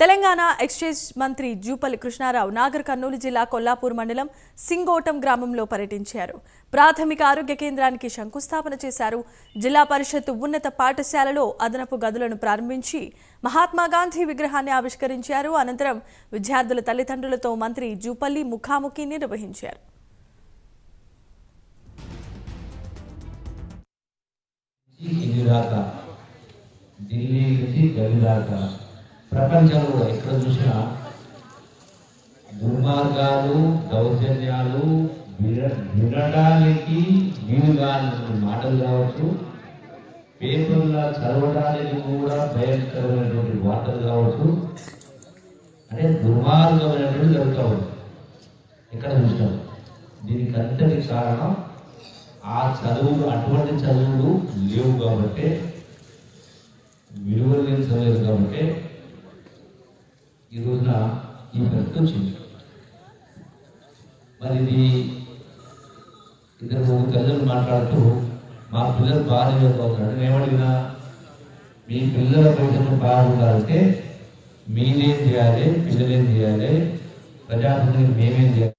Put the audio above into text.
Telangana exchange మంత్రి జూపల్లి కృష్ణారావు నాగర్ కర్నూలు జిల్లా కొల్లాపూర్ మండలం సింగోటం గ్రామంలో పర్యటించారు. ప్రాథమిక ఆరోగ్య కేంద్రానికి శంకుస్థాపన చేశారు. జిల్లా పరిషత్ ఉన్నత పాఠశాలలో అదనపు గదులను ప్రారంభించి మహాత్మా గాంధీ విగ్రహాన్ని ఆవిష్కరించారు. అనంతరం విద్యార్థుల తల్లిదండ్రులతో మంత్రి జూపల్లి ముఖాముఖి నిర్వహించారు. ఢిల్లీ నుంచి ప్రపంచంలో ఎక్కడ చూసినా దుర్మార్గాలు దౌర్జన్యాలు వినడానికి వీలుగా మాటలు కావచ్చు పేపర్లో చదవడానికి కూడా భయంకరమైనటువంటి వార్తలు కావచ్చు అంటే దుర్మార్గమైనటువంటి జరుగుతూ ఉంది. ఎక్కడ చూసినాం. దీనికి అంతటి కారణం ఆ చదువులు అటువంటి చదువులు లేవు కాబట్టి విలువలు లేని చదువులు కాబట్టి ఈ రోజున ఈ మరి ఇది ఇద్దరు ముగ్గురు తల్లిదండ్రులు మాట్లాడుతూ మా పిల్లలు బాగా చదువుతున్నారు నేను ఏమడిగినా మీ పిల్లల భవిష్యత్తు బాగుండాలంటే మీరేం చేయాలి? పిల్లలేం చేయాలి? ప్రజాప్రతినిధులు మేమేం చేయాలి?